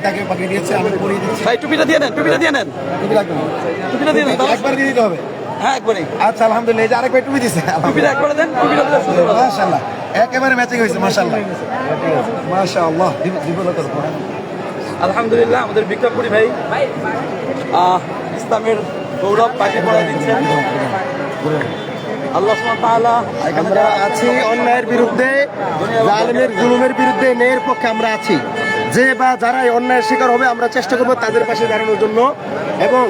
তাকে পাঠিয়ে দিয়েছে আমি পরিয়ে দিচ্ছি। ভাই টুপিটা দিয়ে নেন টুপিটা দিয়ে নেন। টুপি লাগবে না। টুপিটা দিয়ে নেন একবার দিয়ে দিতে হবে। হ্যাঁ একবারে আচ্ছা আলহামদুলিল্লাহ এই যে আরেকবার টুপি দিছে টুপিটা একবারে দেন টুপিটা দিলে সুন্দর মাশাআল্লাহ একেবারে ম্যাচিং হয়েছে মাশাআল্লাহ। মাশাআল্লাহ দিব- দিব না তোর পরে। আলহামদুলিল্লাহ আমাদের বিক্রমপুরি ভাই আহ, ইসলামের গৌরব পাখি পড়া দিচ্ছেন আল্লাহ আমরা আছি অন্যায়ের বিরুদ্ধে জালেমের জুলুমের বিরুদ্ধে ন্যায়ের পক্ষে আমরা আছি। যে বা যারাই অন্যায়ের শিকার হবে আমরা চেষ্টা করব তাদের পাশে দাঁড়ানোর জন্য। এবং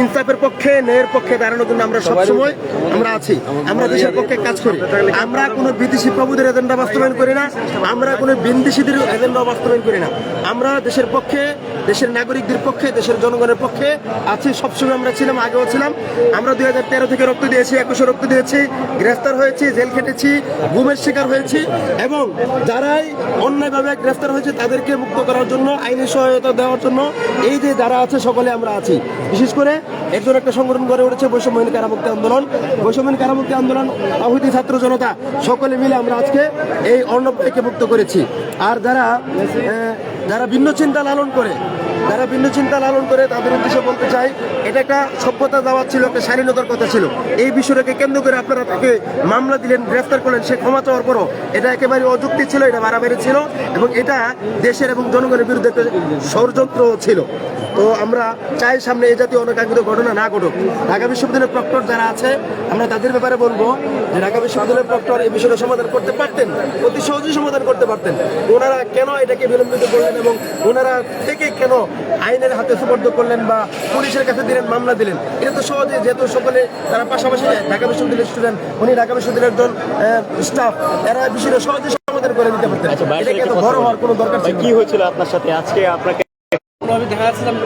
ইনসাফের পক্ষে ন্যায়ের পক্ষে দাঁড়ানোর জন্য আমরা সবসময় আমরা আছি। আমরা দেশের পক্ষে কাজ করি। আমরা কোনো বিদেশি প্রভুদের এজেন্ডা বাস্তবায়ন করি না। আমরা কোনো বিদেশিদের এজেন্ডা বাস্তবায়ন করি না। আমরা দেশের পক্ষে দেশের নাগরিকদের পক্ষে দেশের জনগণের পক্ষে আছি সবসময় আমরা ছিলাম আগেও ছিলাম। আমরা দুই হাজার তেরো থেকে রক্ত দিয়েছি একুশে রক্ত দিয়েছি গ্রেফতার হয়েছি জেল খেটেছি গুমের শিকার হয়েছি এবং যারাই অন্যায়ভাবে গ্রেফতার হয়েছে তাদেরকে মুক্ত করার জন্য আইনি সহায়তা দেওয়ার জন্য এই যে যারা আছে সকলে আমরা আছি। বিশেষ করে একজন একটা সংগঠন গড়ে উঠেছে বৈষম্যহীন কারামুক্তি আন্দোলন। বৈষম্যহীন কারামুক্তি আন্দোলন আহুতি ছাত্র জনতা, সকলে মিলে আমরা আজকে এই অর্ণবকে মুক্ত করেছি। আর যারা যারা ভিন্ন চিন্তা লালন করে যারা ভিন্ন চিন্তা লালন করে তাদের উদ্দেশ্যে বলতে চাই, এটা একটা সভ্যতা দেওয়া ছিল, একটা স্বাধীনতার কথা ছিল। এই বিষয়টাকে কেন্দ্র করে আপনারা তাকে মামলা দিলেন, গ্রেফতার করলেন, সে ক্ষমা চাওয়ার পরও এটা একেবারে অযুক্তি ছিল, এটা বাড়াবাড়ি ছিল এবং এটা দেশের এবং জনগণের বিরুদ্ধে একটা ষড়যন্ত্র ছিল। তো আমরা চাই সামনে এই জাতীয় অনাকাঙ্ক্ষিত ঘটনা না ঘটুক। ঢাকা বিশ্ববিদ্যালয়ের প্রক্টর যারা আছে, আমরা তাদের ব্যাপারে বলব যে ঢাকা বিশ্ববিদ্যালয়ের প্রক্টর এই বিষয়টা সমাধান করতে পারতেন, অতি সহজেই সমাধান করতে পারতেন। ওনারা কেন এটাকে বিলম্বিত করলেন এবং ওনারা থেকে কেন আইনের হাতে সুপর্দ করলেন বা পুলিশের কাছে দিলেন মামলা দিলেন। এটা তো সহজে যেহেতু সকলে তারা পাশাপাশি ঢাকা বিশ্ববিদ্যালয়ের স্টুডেন্ট উনি ঢাকা বিশ্ববিদ্যালয়ের একজন স্টাফ এরা বিষয়টা সহজে সমাধান করে দিতে পারতেন। এটাকে এত বড় হওয়ার কোনো দরকার ছিল কি হয়েছিল আপনার সাথে? আজকে আপনাকে আমি দেখা যাচ্ছিলাম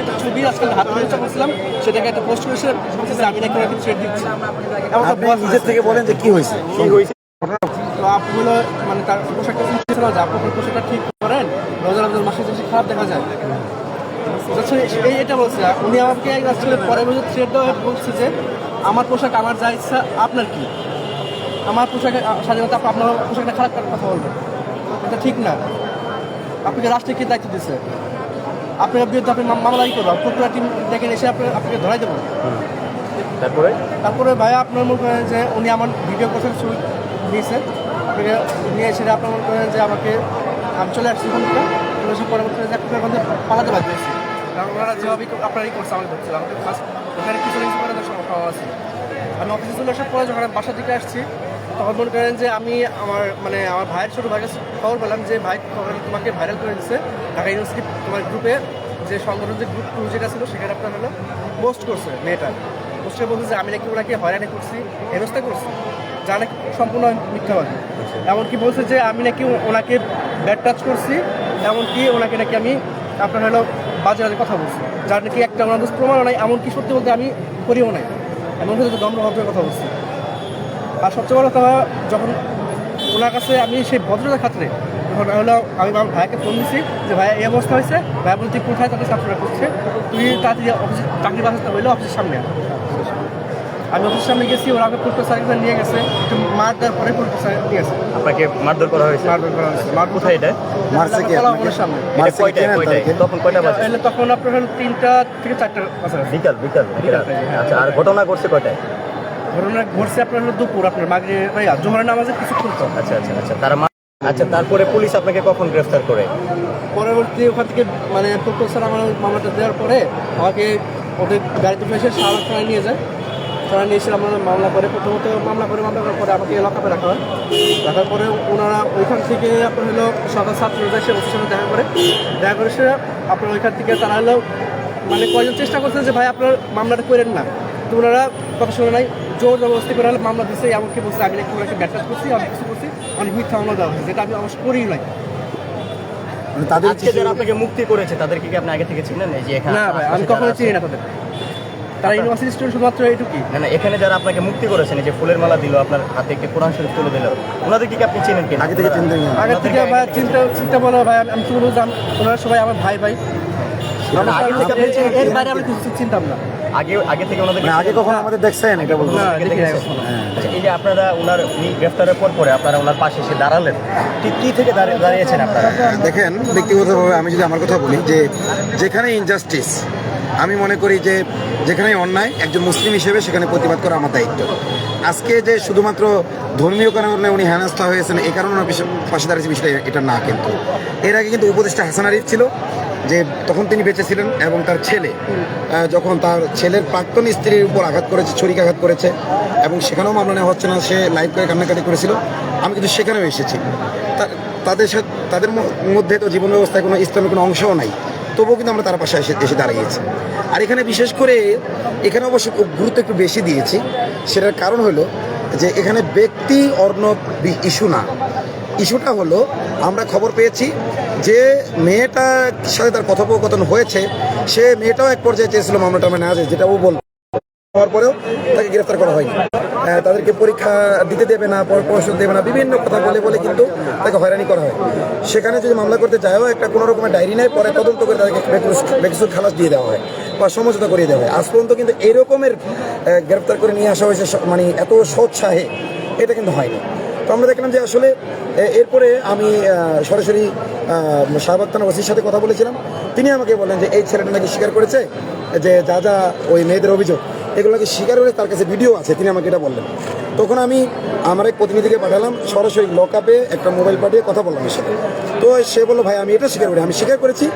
একটা ছবি আজকাল হাত করছিলাম সেটাকে একটা পোস্ট করেছে বলতেছে আমি নাকি ওনাকে থ্রেড দিচ্ছি। নিজের থেকে বলেন যে কি হয়েছে। কি হয়েছে? হলো মানে তার পোশাকটা ছিল যে আপু পোশাকটা ঠিক করেন রোজার রোজার মাসে বেশি খারাপ দেখা যায়। আচ্ছা, এই এটা বলছে উনি আমাকে আসলে পরে বছর থ্রেড দেওয়া বলছে যে আমার পোশাক আমার যা ইচ্ছা আপনার কি? আমার পোশাকের স্বাধীনতা আপনি আপনার পোশাকটা খারাপ করার কথা বলবেন এটা ঠিক না। আপনাকে রাষ্ট্রে কি দায়িত্ব দিচ্ছে আপনার বিরুদ্ধে আপনি মাম- মামলা কি করব প্রক্রিয়া টিম দেখেন এসে আপনি আপনাকে ধরাই দেবো? তারপরে? তারপরে ভাই আপনার মনে যে উনি আমার ভিডিও করছেন ছবি নিয়েছে আপনাকে নিয়ে এসে আপনার মনে করেন যে আমাকে আমি চলে আসছি ওখান থেকে। চলে এসে পরে মনে করেন যে আপনার পালাতে বাধ্য হয়েছি। কারণ ওনারা যেভাবে আপনারই করছে, আমাকে ধরছিল আমাকে ফার্স্ট ওখানে কিছু কিছু করে সমস্যা আছে। আমি অফিসে চলে আসার পরে যখন বাসা থেকে আসছি, তখন মনে করেন যে আমি আমার মানে আমার ভাইয়ের ছোটো ভাইয়ের কাছে খবর পেলাম যে, ভাই তোমাকে ভাইরাল করে দিচ্ছে ঢাকা ইউনিভার্সিটি তোমার গ্রুপে যে সংগঠন যে গ্রুপ টু যেটা ছিল, সেখানে আপনার হলো পোস্ট করছে মেয়েটা। পোস্টে বলছে যে, আমি নাকি ওনাকে হয়রানি করছি, হেনস্থা করছি। যা নাকি সম্পূর্ণ মিথ্যাবাদী। এমনকি বলছে যে আমি নাকি ওনাকে ব্যাড টাচ করছি, এমনকি ওনাকে নাকি আমি আপনার হলো বাজে বাজে কথা বলছি। যার নাকি একটা ওনার প্রমাণ নাই, এমনকি সত্যি বলতে আমি করিও নাই। এমন হচ্ছে দম্ভভাবে কথা বলছি। আর সবচেয়ে বড় কথা, যখন ওনার কাছে আমি সেই ভদ্রতার খাতিরে তখন হলো আমি আমার ভাইকে ফোন দিচ্ছি যে, ভাই, এই অবস্থা হয়েছে। ভাই তুই কোথায়? তাদের ছাত্ররা করছে তুই তাড়াতাড়ি অফিসে চাকরি বাসাতে হইলে অফিসের সামনে। আমি অফিসের সামনে গেছি ওরা আমাকে পুলিশ সার্ভিস নিয়ে গেছে। একটু মার দেওয়ার পরে পুলিশ নিয়ে গেছে। আপনাকে মারধর করা হয়েছে? মারধর করা হয়েছে। মার কোথায় এটা? মারছে কি? আপনাকে? সামনে। এটা মারছে কি কয়টায় কেনার কয়টায়? তারিখে? তখন কয়টা বাজে? এলে তখন আপনার তিনটা থেকে চারটার কাছাকাছি বিকাল বিকাল হ্যাঁ। আচ্ছা আর ঘটনা ঘটছে কয়টায়? ঘটনা ঘটছে আপনার হলো দুপুর আপনার মাগরে ভাইয়া জোহরের নামাজে কিছুক্ষণ পর আচ্ছা আচ্ছা আচ্ছা তারা মা- আচ্ছা তারপরে পুলিশ আপনাকে কখন গ্রেফতার করে? পরবর্তী ওখান থেকে মানে প্রফেসর আমার মামলাটা দেওয়ার পরে আমাকে ওদের গাড়িতে এসে সারা নিয়ে যায়। থানায় নিয়ে এসে আমরা মামলা করে। প্রথমত মামলা করে মামলা করার পরে আমাকে লকআপে রাখা হয়। রাখার পরে ওনারা ওইখান থেকে আপনার হলো সকাল ছাত্ররা ওদের সাথে দেখা করে। দেখা করে সে আপনার ওইখান থেকে তারা হলো মানে কয়জন চেষ্টা করছেন যে ভাই আপনার মামলাটা করেন না। তো ওনারা কথা শুনে নাই। জোর জবরদস্তি করে হলে মামলা দিচ্ছে এমনকি বলছে আমি নাকি ওনাকে ব্যাটাচ করছি অনেক কিছু করছি অনেক মিথ্যা মামলা দেওয়া হয়েছে যেটা আমি অবশ্য করিই নাই। তাদের আজকে যারা আপনাকে মুক্তি করেছে তাদেরকে কি আপনি আগে থেকে চিনেন? এই যে এখানে না ভাই আমি কখনো চিনি না তাদের। তারা ইউনিভার্সিটি স্টুডেন্ট শুধুমাত্র এইটুকুই? না না এখানে যারা আপনাকে মুক্তি করেছেন যে ফুলের মালা দিল আপনার হাতে একটি কোরআন শরীফ তুলে দিল ওনাদেরকে কি আপনি চিনেন কিনা? আগে থেকে চিনতেন না? আগে থেকে ভাই চিন্তা চিন্তা বলো ভাই আমি- আমি শুধু জান ওনারা সবাই আমার ভাই ভাই। এর- বাইরে কিছু চিন্তাম না। আগে আগে থেকে ওনাদের মানে আগে কখনো আমাদের দেখছেন এটা বলব কখনো? আচ্ছা, এই যে আপনারা ওনার উনি গ্রেফতারের পর পরে আপনারা ওনার পাশে এসে দাঁড়ালেন ঠিক কি থেকে দাঁড়িয়ে দাঁড়িয়েছেন আপনারা? দেখেন ব্যক্তিগতভাবে আমি যদি আমার কথা বলি যে যেখানে ইনজাস্টিস আমি মনে করি যে যেখানে অন্যায় একজন মুসলিম হিসেবে সেখানে প্রতিবাদ করা আমার দায়িত্ব। আজকে যে শুধুমাত্র ধর্মীয় কারণে উনি হেনস্থা হয়েছেন এই কারণে পাশে দাঁড়িয়েছে বিষয়টা, এটা না কিন্তু। এর আগে কিন্তু উপদেষ্টা হাসান আরিফ ছিল, যে তখন তিনি বেঁচে ছিলেন এবং তার ছেলে যখন তার ছেলের প্রাক্তন স্ত্রীর উপর আঘাত করেছে, ছুরিকাঘাত করেছে, এবং সেখানেও মামলা নেওয়া হচ্ছে না, সে লাইভ করে কান্নাকাটি করেছিল। আমি কিন্তু সেখানেও এসেছি। তাদের সাথে তাদের মধ্যে তো জীবন ব্যবস্থায় কোনো ইসলামের কোনো অংশও নাই। তবুও কিন্তু আমরা তার পাশে এসে এসে দাঁড়িয়েছি। আর এখানে বিশেষ করে এখানে অবশ্য গুরুত্ব একটু বেশি দিয়েছি। সেটার কারণ হলো যে এখানে ব্যক্তি অর্ণব ইস্যু না। ইস্যুটা হলো আমরা খবর পেয়েছি যে মেয়েটার সাথে তার কথোপকথন হয়েছে। সে মেয়েটাও এক পর্যায়ে চেয়েছিল মামলাটা আমরা না যেটা ও বল হওয়ার পরেও তাকে গ্রেফতার করা হয়নি। তাদেরকে পরীক্ষা দিতে দেবে না পড়াশোনা দেবে না, বিভিন্ন কথা বলে বলে কিন্তু তাকে হয়রানি করা হয়। সেখানে যদি মামলা করতে যায়ও, একটা কোনো রকমের ডায়েরি নেয় পরে তদন্ত করে তাদেরকে বেকসুর- খালাস দিয়ে দেওয়া হয় বা সমঝোতা করিয়ে দেওয়া হয়। আজ পর্যন্ত কিন্তু এরকমের গ্রেফতার করে নিয়ে আসা হয়েছে মানে এত সোৎসাহে এটা কিন্তু হয়নি। তো আমরা দেখলাম যে আসলে এরপরে আমি সরাসরি শাহবাগ থানা ওসির সাথে কথা বলেছিলাম। তিনি আমাকে বলেন যে, এই ছেলেটা নাকি স্বীকার করেছে যে যা যা ওই মেয়েদের অভিযোগ এগুলো নাকি স্বীকার করে তার কাছে ভিডিও আছে, তিনি আমাকে এটা বললেন। তখন আমি আমার এক প্রতিনিধিকে পাঠালাম, সরাসরি লকআপে একটা মোবাইল পাঠিয়ে কথা বললাম এর সাথে। তো সে বলল, ভাই, আমি এটা স্বীকার করি। আমি স্বীকার করেছি,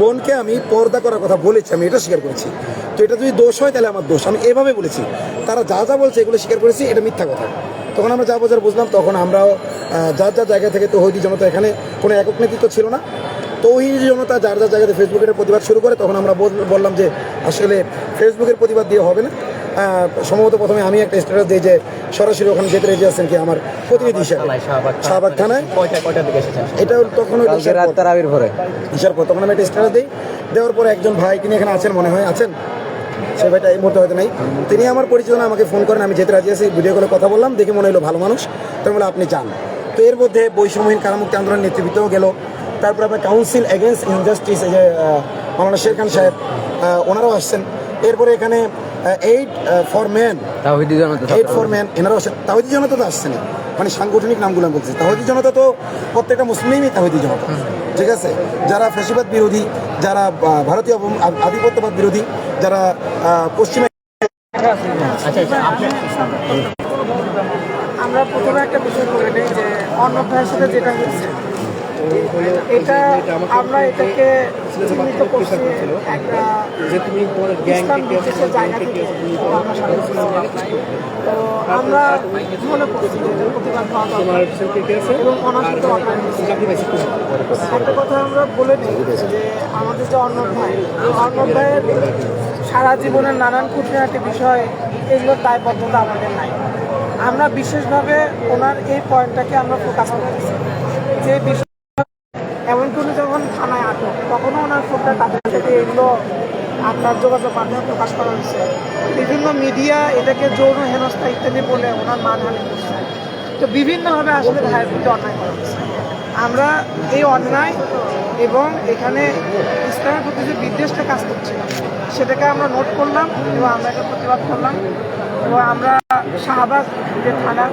বোনকে আমি পর্দা করার কথা বলেছি, আমি এটা স্বীকার করেছি। তো এটা যদি দোষ হয়, তাহলে আমার দোষ। আমি এভাবে বলেছি, তারা যা যা বলছে এগুলো স্বীকার করেছি, এটা মিথ্যা কথা। তখন আমরা যা বোঝার বুঝলাম, তখন আমরাও যার যার জায়গা থেকে তো হইদি জনতা এখানে কোনো একক নেতৃত্ব ছিল না। তো ওই জনতা যার যার জায়গাতে ফেসবুকের প্রতিবাদ শুরু করে, তখন আমরা বললাম যে আসলে ফেসবুকের প্রতিবাদ দিয়ে হবে না। সম্ভবত প্রথমে আমি একটা স্ট্যাটাস দিই যে সরাসরি ওখানে যেতে রেজি আছেন কি আমার প্রতিনিধি হিসাবে? শাহবাগ থানায়। এটা তখন ইশার পর। ইশার পর। তখন আমি একটা স্ট্যাটাস দিই। দেওয়ার পরে একজন ভাই তিনি এখানে আছেন মনে হয় আছেন? সে ভাইটা এই মুহূর্তে হয়তো নাই। তিনি আমার পরিচিত না আমাকে ফোন করেন আমি যেতে রাজি আছি ভিডিও কলে কথা বললাম দেখে মনে হলো ভালো মানুষ। তার বলে আপনি যান। তো এর মধ্যে বৈষম্যহীন কারামুক্তি আন্দোলনের নেতৃত্বও গেল। তারপর আপনার কাউন্সিল এগেনস্ট ইনজাস্টিস যে আহ, মাওলানা শের খান সাহেব ওনারাও আসছেন। এরপরে এখানে eight for man eight for man আসছেন তাহিদি জনতা তো আসছেন মানে সাংগঠনিক নামগুলো আমি বলছি। তাহিদি জনতা তো প্রত্যেকটা মুসলিমই তাহিদি জনতা। ঠিক আছে? যারা ফ্যাসিবাদ বিরোধী যারা ভারতীয় আধিপত্যবাদ বিরোধী যারা পশ্চিমে আচ্ছা আচ্ছা। আমরা প্রথমে একটা বিষয় করে নিই যে অন্নপ্রায়ের সাথে যেটা হচ্ছে এটা আমরা এটাকে চিহ্নিত করছি একটা যে তুমি ইসলাম বিদ্বেষের জায়গা থেকে তো আমরা মনে করছি যে প্রতিবাদ এবং একটা কথা আমরা বলে দিই যে আমাদের যে অর্ণব ভাই অর্ণব ভাইয়ের সারা জীবনের নানান খুঁটিনাটি বিষয় এগুলোর দায়বদ্ধতা আমাদের নাই। আমরা বিশেষভাবে ওনার এই পয়েন্টটাকে আমরা ফোকাস করেছি যে বিষয় এমনকি উনি যখন থানায় আটক, তখনও ওনার ফোনটা তাদের সাথে এগুলো আপনার যোগাযোগ মাধ্যমে প্রকাশ করা হয়েছে। বিভিন্ন মিডিয়া এটাকে যৌন হেনস্থা ইত্যাদি বলে ওনার মানহানি করছে তো বিভিন্নভাবে আসলে ভাইয়ের প্রতি অন্যায় করা হচ্ছে আমরা এই অন্যায় এবং এখানে ইসলামের প্রতি যে বিদ্বেষটা কাজ করছে, সেটাকে আমরা নোট করলাম এবং আমরা এটা প্রতিবাদ করলাম। এবং আমরা শাহবাগ যে থানা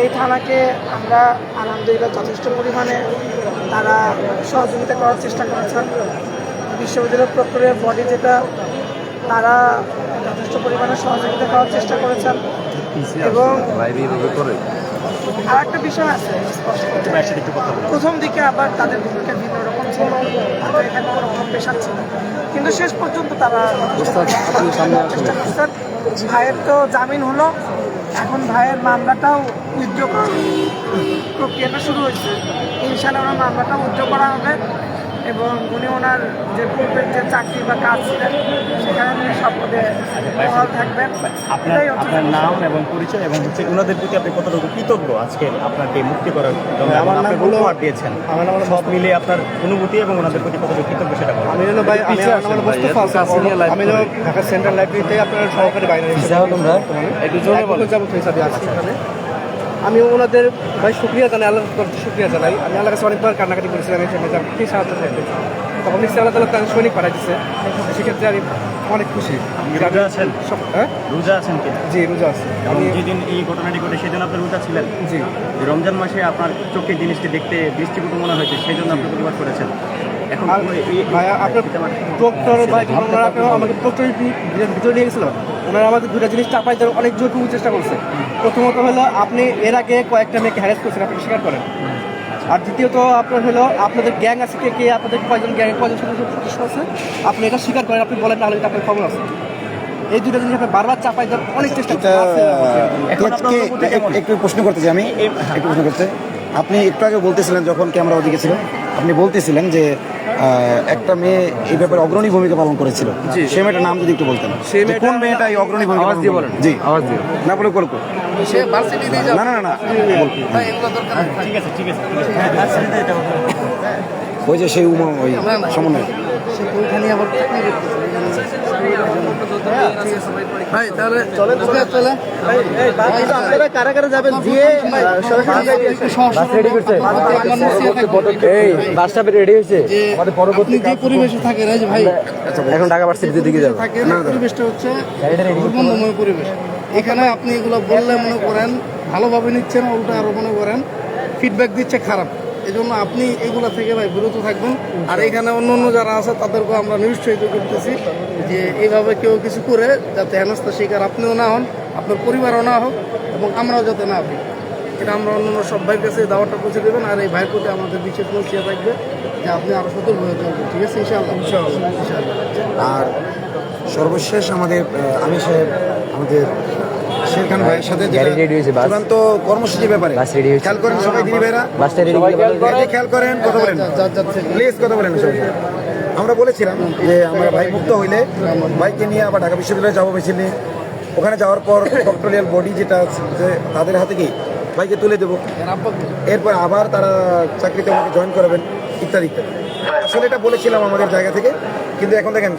এই থানাকে আমরা আলহামদুলিল্লাহ যথেষ্ট পরিমাণে তারা সহযোগিতা করার চেষ্টা করেছেন। বিশ্ববিদ্যালয় প্রক্রিয়ার বডি যেটা তারা যথেষ্ট পরিমাণে সহযোগিতা করার চেষ্টা করেছেন এবং আর একটা বিষয় আছে বলুন। প্রথম দিকে আবার তাদের ভূমিকা ভিন্ন রকম ছিল তাদের এখানে কোনো রকম পেশা ছিল কিন্তু শেষ পর্যন্ত তারা চেষ্টা করছেন। ভাইয়ের তো জামিন হলো এখন ভাইয়ের মামলাটাও উদ্যোগ করা প্রক্রিয়াটা শুরু হয়েছে। ইনশাল্লাহ মামলাটাও উদ্যোগ করা হবে। এবং উনি ওনার যে পূর্বের যে চাকরি বা কাজ ছিলেন সেখানে উনি সব পদে বহাল থাকবেন। আপনার আপনার নাম এবং পরিচয় এবং হচ্ছে ওনাদের প্রতি আপনি কতটুকু কৃতজ্ঞ আজকে আপনাকে মুক্তি করার জন্য? আমার এবং নাম হলো- উপহার দিয়েছেন। আমার নাম সব মিলে আপনার অনুভূতি এবং ওনাদের প্রতি কতটুকু কৃতজ্ঞ সেটা বলুন। আমি ভাই আমি আমার মোস্তফা। আমি ঢাকা সেন্ট্রাল লাইব্রেরিতে আপনার সহকারী বাইরে তোমরা একটু জোরে বলো যাব হিসাবে আছি এখানে। আমি ওনাদের ভাই শুক্রিয়া জানাই আল্লাহ শুক্রিয়া জানাই। আমি আল্লাহ কাছে অনেকবার কান্নাকাটি করেছিলাম এখানে যে আপনি কি সাহায্য করতে তখন নিশ্চয়ই আল্লাহ তালা তার সৈনিক পাঠাই দিচ্ছে সেক্ষেত্রে আমি অনেক খুশি। রোজা আছেন? হ্যাঁ? রোজা আছেন কি? জি রোজা আছে। এবং আমি যেদিন এই ঘটনাটি ঘটে সেদিন আপনি রোজা ছিলেন? জি। রমজান মাসে আপনার চোখে জিনিসটি দেখতে দৃষ্টিকটু মনে হয়েছে সেই জন্য আপনি প্রতিবাদ করেছেন। এখন এই- ভাইয়া আপনার ডক্টর ভাই ওনারা আমাকে ডক্টর ভিতরে নিয়ে গেছিল। ওনারা আমাদের দুটা জিনিস চাপাই দেওয়ার অনেক জোরপূর্বক চেষ্টা করছে। প্রথমত হলো আপনি এর আগে কয়েকটা মেয়েকে হ্যারেস করছেন আপনি স্বীকার করেন? আর দ্বিতীয়ত আপনার হলো আপনাদের গ্যাং আছে কে কে আপনাদের কয়জন গ্যাং কয়জন সদস্য সদস্য আছে? আপনি এটা স্বীকার করেন আপনি বলেন তাহলে আপনার খবর আছে। এই দুটো জিনিস আপনি বারবার চাপাই দেওয়ার অনেক চেষ্টা একটু প্রশ্ন করতে চাই আমি। একটু প্রশ্ন করতে আপনি একটু আগে বলতেছিলেন যখন ক্যামেরা ওদিকে ছিল আপনি বলতেছিলেন যে একটা মেয়ে এই ব্যাপারে অগ্রণী ভূমিকা পালন করেছিল। সে মেয়েটার নাম যদি একটু বলতেন। কোন মেয়েটা এই অগ্রণী ভূমিকা আওয়াজ দিয়ে বলেন। জি। আওয়াজ দিয়ে। না বলে কল সে ভার্সিটি দিয়ে না না না না। ঠিক আছে ঠিক আছে। হ্যাঁ। ওই যে সেই উমা ওই সমন্বয়। আবার ভাই তাহলে চলে চলে চলে আপনারা কারা কারা যাবেন? দিয়ে এই বাসটা রেডি হয়েছে? আমাদের আপনি যে পরিবেশে যে ভাই এখন ঢাকা ভার্সিটির দিকে যাব। পরিবেশটা হচ্ছে দুর্গন্ধময় পরিবেশ। এখানে আপনি এগুলো বললে মনে করেন ভালোভাবে নিচ্ছেন উল্টা আরও মনে করেন ফিডব্যাক দিচ্ছে খারাপ। এই জন্য আপনি এগুলো থেকে ভাই বিরত থাকবেন। আর এখানে অন্য অন্য যারা আছে তাদেরকেও আমরা নিরুৎসাহিত করতেছি যে এইভাবে কেউ কিছু করে যাতে হেনস্থা শিকার আপনিও না হন আপনার পরিবারও না হোক এবং আমরাও যাতে না হই। এটা আমরা অন্য অন্য সব ভাইয়ের কাছে দাওয়াটা পৌঁছে দেবেন আর এই ভাইয়ের প্রতি আমাদের বিশেষ নসিয়া থাকবে যে আপনি আরও সতর্ক হয়ে চলবেন ঠিক আছে? ইনশাআল্লাহ। ইনশাআল্লাহ। ইনশাআল্লাহ। আর সর্বশেষ আমাদের আমি সাহেব আমাদের শের খান ভাইয়ের সাথে। চূড়ান্ত কর্মসূচি ব্যাপারে। বাস ready হয়েছে। খেয়াল করেন সবাই দিনী ভাইরা রেডি খেয়াল করেন। কথা বলেন। প্লিজ কথা বলেন সবাই। আমরা বলেছিলাম যে আমরা ভাই মুক্ত হইলে ভাইকে নিয়ে আবার ঢাকা বিশ্ববিদ্যালয়ে যাব বেশি নিয়ে ওখানে যাওয়ার পর ডক্টরিয়াল বডি যেটা আছে, যে তাদের হাতে কি? ভাইকে তুলে দেবো। এরপর আবার তারা চাকরিতে আমাকে জয়েন করাবেন ইত্যাদি। ইত্যাদি আসলে এটা বলেছিলাম আমাদের জায়গা থেকে। কিন্তু এখন দেখেন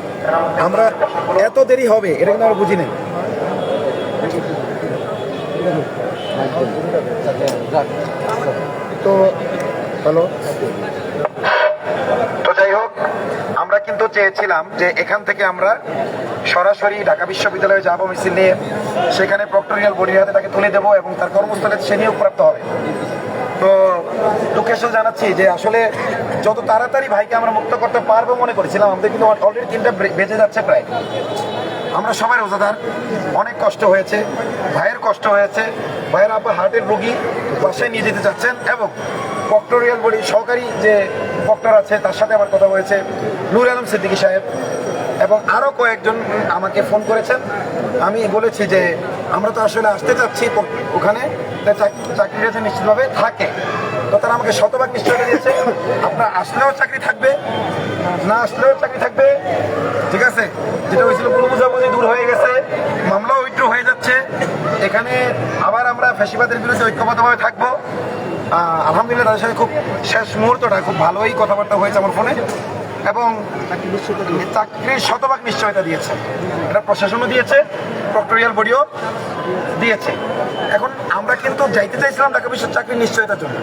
আমরা এত দেরি হবে এটা কিন্তু আমরা বুঝি না তো, হ্যালো। তো যাই হোক, আমরা কিন্তু চেয়েছিলাম যে এখান থেকে আমরা সরাসরি ঢাকা বিশ্ববিদ্যালয়ে যাব মিছিল নিয়ে। সেখানে প্রক্টোরিয়াল বডির হাতে তাকে তুলে দেবো এবং তার কর্মস্থলে সে নিয়োগ প্রাপ্ত হবে। তো সাথে জানাচ্ছি যে আসলে যত তাড়াতাড়ি ভাইকে আমরা মুক্ত করতে পারব মনে করেছিলাম, আমাদের কিন্তু অলরেডি তিনটা বে- বেজে যাচ্ছে প্রায়। আমরা সবাই রোজাদার, অনেক কষ্ট হয়েছে। ভাইয়ের কষ্ট হয়েছে। ভাইয়ের আব্বা হার্টের রোগী, বাসায় নিয়ে যেতে চাচ্ছেন এবং প্রক্টোরিয়াল বডি সহকারী যে প্রক্টর আছে, তার সাথে আমার কথা হয়েছে, নুর আলম সিদ্দিকী সাহেব। এবং আরও কয়েকজন আমাকে ফোন করেছেন। আমি বলেছি যে, আমরা তো আসলে আসতে চাচ্ছি ওখানে চাকরিটা যে নিশ্চিতভাবে থাকে। তো তারা আমাকে শতভাগ নিশ্চয়তা দিয়েছে। আপনার আসলেও চাকরি থাকবে, না আসলেও চাকরি থাকবে ঠিক আছে যেটা হয়েছিল পুরো বোঝাবুঝি দূর হয়ে গেছে মামলাও উইথড্র হয়ে যাচ্ছে এখানে আবার আমরা ফ্যাসিবাদের বিরুদ্ধে ঐক্যবদ্ধভাবে থাকব। আলহামদুলিল্লাহ তাদের সাথে খুব শেষ মুহূর্তটা, খুব ভালোই কথাবার্তা হয়েছে আমার ফোনে। এবং চাকরির শতভাগ নিশ্চয়তা দিয়েছে। এটা প্রশাসনও দিয়েছে, প্রক্টোরিয়াল বডিও দিয়েছে। এখন আমরা কিন্তু যাইতে চাইছিলাম ঢাকা বিশ্বের চাকরির নিশ্চয়তার জন্য।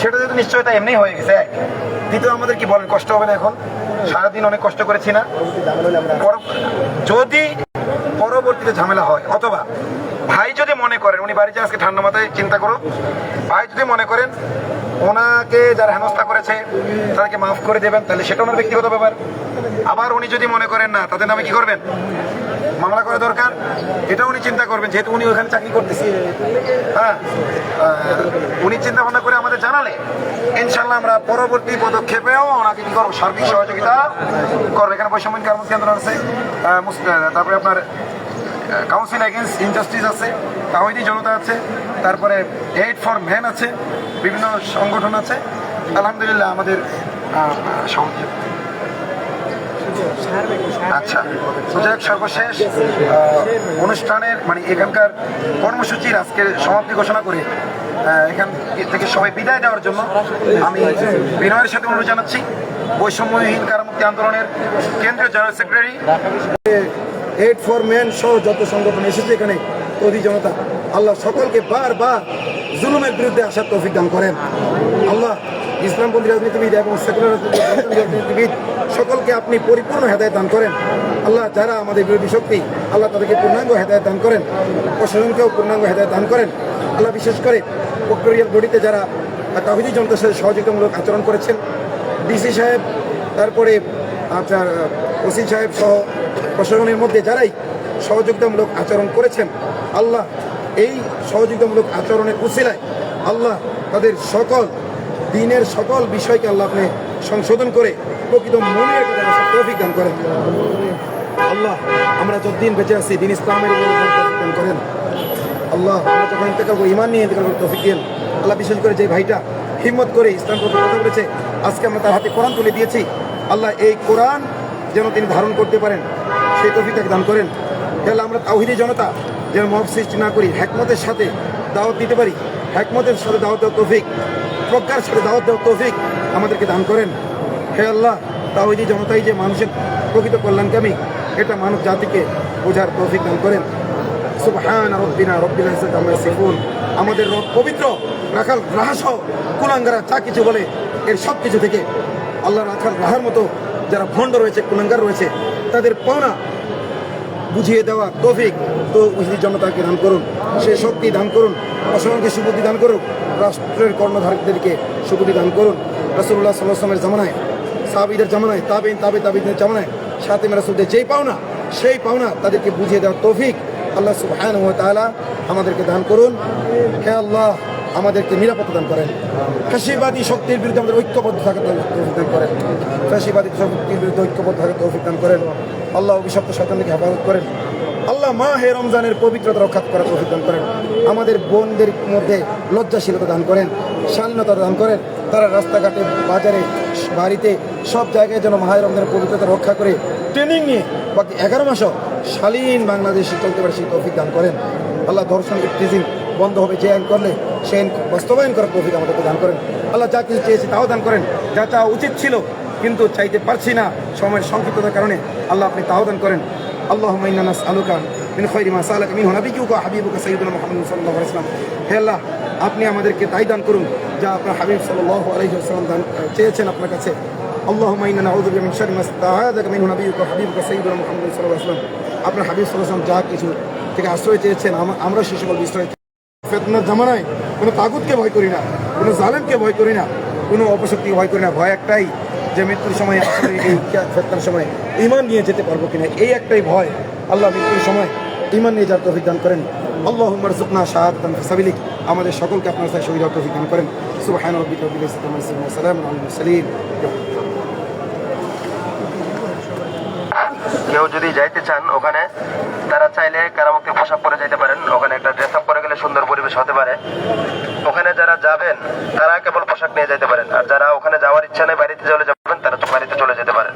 সেটা যেহেতু নিশ্চয়তা এমনি হয়ে গেছে, এক। দ্বিতীয়, আমাদের কি বলেন কষ্ট হবে না এখন? সারাদিন অনেক কষ্ট করেছি না। যদি পরবর্তীতে ঝামেলা হয়। অথবা ভাই যদি মনে করেন, উনি বাড়িতে আজকে ঠান্ডা মাথায়, চিন্তা করুন ভাই যদি মনে করেন, ওনাকে যারা হেনস্থা করেছে, তাদেরকে মাফ করে দেবেন, তাহলে সেটা ওনার ব্যক্তিগত ব্যাপার। আবার উনি যদি মনে করেন, না, তাদের নামে কি করবেন? মামলা করা দরকার, এটা উনি চিন্তা করবেন, যেহেতু উনি ওখানে চাকরি করতেছে। হ্যাঁ? উনি চিন্তা ভাবনা করে আমাদের জানালে ইনশাল্লাহ আমরা পরবর্তী পদক্ষেপেও ওনাকে কি করব, সার্বিক সহযোগিতা করব। এখানে বৈষম্য কর্মসূচি আন্দোলন আছে তারপরে আপনার কাউন্সিল এগেন্স্ট ইনজাস্টিস আছে তাহিদি জনতা আছে, তারপরে এইড ফর ম্যান আছে, বিভিন্ন সংগঠন আছে। আলহামদুলিল্লাহ আমাদের সহযোগিতা। আচ্ছা যাই সর্বশেষ অনুষ্ঠানের মানে এখানকার কর্মসূচির আজকে সমাপ্তি ঘোষণা করে। এখান থেকে সবাই বিদায় দেওয়ার জন্য আমি বিনয়ের সাথে অনুরোধ জানাচ্ছি। বৈষম্যহীন কারামুক্তি আন্দোলনের কেন্দ্রীয় general secretary. Eight for man সহ যত সংগঠন এসেছে এখানে তৈরি জনতা, আল্লাহ সকলকে বারবার জুলুমের বিরুদ্ধে আসার তৌফিক দান করেন। আল্লাহ ইসলামপন্থী রাজনীতিবিদ এবং সেকুলার রাজনীতিবিদ সকলকে আপনি পরিপূর্ণ হেদায় দান করেন। আল্লাহ যারা আমাদের বিরোধী শক্তি, আল্লাহ তাদেরকে পূর্ণাঙ্গ হেদায়ত দান করেন। প্রশাসনকেও পূর্ণাঙ্গ হেদায় দান করেন। আল্লাহ বিশেষ করে প্রক্টোরিয়াল বডিতে যারা তাহিদি জনতার সাথে সহযোগিতামূলক আচরণ করেছেন, ডিসি সাহেব, তারপরে আপনার ওসি সাহেব সহ প্রশাসনের মধ্যে যারাই সহযোগিতামূলক আচরণ করেছেন, আল্লাহ এই সহযোগিতামূলক আচরণের উসিলায় আল্লাহ তাদের সকল দিনের সকল বিষয়কে আল্লাহ আপনি সংশোধন করে প্রকৃত মনের একটা তৌফিক দান করেন। আল্লাহ, আমরা যতদিন বেঁচে আছি, দিন ইসলামের দান করেন। আল্লাহ, আমরা যখন ইন্তেকাল করি ইমান নিয়ে ইন্তেকাল করে তৌফিক দিন আল্লাহ বিশেষ করে যে ভাইটা হিম্মত করে ইসলাম প্রতি কথা বলেছে, আজকে আমরা তার হাতে কোরআন তুলে দিয়েছি। আল্লাহ, এই কোরআন যেন তিনি ধারণ করতে পারেন, সেই তৌফিক তাকে দান করেন। তাহলে আমরা তাওহিদি জনতা, যেন মব সৃষ্টি না করি হ্যাকমতের সাথে দাওয়াত দিতে পারি। হ্যাকমতের সাথে দাওয়াত তৌফিক। প্রজ্ঞার সাথে দাওয়াত দেওয়ার তৌফিক আমাদেরকে দান করেন। হে আল্লাহ, তাওহিদি জনতাই যে মানুষের প্রকৃত কল্যাণকামী, এটা মানব জাতিকে বোঝার তৌফিক দান করেন। সুবহান রব্বিনা রব্বিল ইয়াসিফুন। আমাদের রব পবিত্র, রাখাল রাহাস কুলাঙ্গারা যা কিছু বলে, এর সব কিছু থেকে আল্লাহ রাখাল রাহার মতো যারা ভণ্ড রয়েছে, কুলাঙ্গার রয়েছে, তাদের পাওনা বুঝিয়ে দেওয়া তৌফিক। তো উহিদি জনতাকে দান করুন, সে শক্তি দান করুন প্রশাসনকে সুবুদ্ধি দান করুন রাষ্ট্রের কর্ণধারকদেরকে সুবুদ্ধি দান করুন। রসুল্লাহ সাল্লামের জামানায় সাবিদের জামানায় তাবিন তাবে তাবিদের জামানায় সাথে রাসুলদের যেই পাওনা, সেই পাওনা তাদেরকে বুঝিয়ে দেওয়ার তৌফিক আল্লাহ তাআলা আমাদেরকে দান করুন। হে আল্লাহ আমাদেরকে নিরাপত্তা দান করেন। ফাঁসিবাদী শক্তির বিরুদ্ধে আমাদের ঐক্যবদ্ধ থাকার তৌফিক দান করেন। ফাঁসিবাদী শক্তির বিরুদ্ধে ঐক্যবদ্ধ থাকার তৌফিক দান করেন। আল্লাহ অভিশপ্ত শয়তানকে হেফাজত করেন। আল্লাহ মা হে রমজানের পবিত্রতা রক্ষা করার তৌফিক দান করেন। আমাদের বোনদের মধ্যে লজ্জাশীলতা দান করেন। শালীনতা দান করেন। তারা রাস্তাঘাটে, বাজারে, বাড়িতে সব জায়গায় যেন মাহের রমজানের পবিত্রতা রক্ষা করে ট্রেনিং নিয়ে বাকি এগারো মাসও শালীন বাংলাদেশে চলতে পারে সেই তৌফিক দান করেন। আল্লাহ ধর্ষণ বন্ধ হবে যে আইন করলে সে আইন বাস্তবায়ন করার তৌফিক আমাদেরকে দান করেন আল্লাহ যা কিছু চেয়েছি তাও দান করেন যা চাওয়া উচিত ছিল কিন্তু চাইতে পারছি না সময়ের সংক্ষিপ্ততার কারণে আল্লাহ আপনি তাও দান করেন আল্লাহ মাইনাস আলুকা মিন খৈরি মা সালাক মিন হাবিবুকা হাবিবুকা সাইয়্যিদুনা মুহাম্মদ সাল্লাল্লাহু আলাইহি ওয়াসাল্লাম হে আল্লাহ আপনি আমাদেরকে তাই দান করুন যা আপনার হাবিব সাল্লাল্লাহু আলাইহি ওয়াসাল্লাম দান চেয়েছেন আপনার কাছে اللهم انا نعوذ بك من شر ما استعاذك منه نبيك وحبيبك سيدنا محمد صلى الله عليه وسلم আপনার হাবিব সাল্লাল্লাহু আলাইহি ওয়াসাল্লাম যা কিছু থেকে আশ্রয় চেয়েছেন আম- আমরা সে সকল বিষয় ফেতনার জামানায় কোনো তাগুতকে ভয় করি না, কোনো জালেমকে ভয় করি না, কোনো অপশক্তিকে ভয় করি না। ভয় একটাই যে মৃত্যুর সময় ফেতনার সময় ইমান নিয়ে যেতে পারব কিনা, এই একটাই ভয়। আল্লাহ মৃত্যুর সময় ইমান নিয়ে যার তৌফিক করেন। আল্লাহ মারজুকনা শাহাদাতান ফিসাবিলিক আমাদের সকলকে আপনার সাথে শহীদ দান করেন। মুরসালিন। কেউ যদি যাইতে চান ওখানে, তারা চাইলে কারামুক্তি পোশাক পরে যাইতে পারেন। ওখানে একটা ড্রেস আপ সুন্দর পরিবেশ হতে পারে। ওখানে যারা যাবেন, তারা কেবল পোশাক নিয়ে যেতে পারেন। আর যারা ওখানে যাওয়ার ইচ্ছা নেই, বাড়িতে চলে যাবেন, তারা বাড়িতে চলে যেতে পারেন।